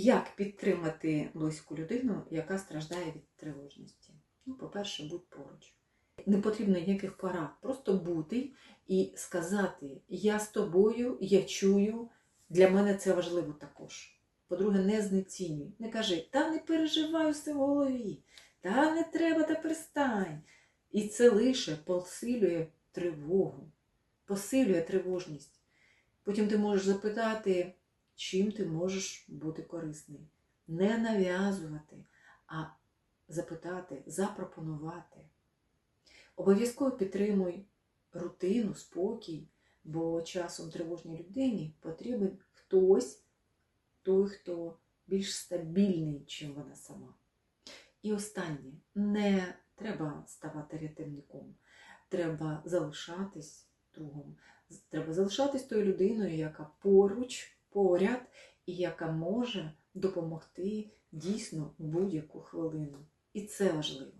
Як підтримати близьку людину, яка страждає від тривожності? Ну, по-перше, будь поруч. Не потрібно ніяких порад, просто бути і сказати: Я з тобою, я чую, для мене це важливо також. По-друге, не знецінюй. Не кажи, та не переживай усе в голові, та не треба, та перестань. І це лише посилює тривогу, посилює тривожність. Потім ти можеш запитати, чим ти можеш бути корисний. Не нав'язувати, а запитати, запропонувати. Обов'язково підтримуй рутину, спокій, бо часом тривожній людині потрібен хтось, той, хто більш стабільний, чим вона сама. І останнє, не треба ставати рятівником, треба залишатись другом, треба залишатись тою людиною, яка поруч, поряд і яка може допомогти дійсно в будь-яку хвилину. І це важливо.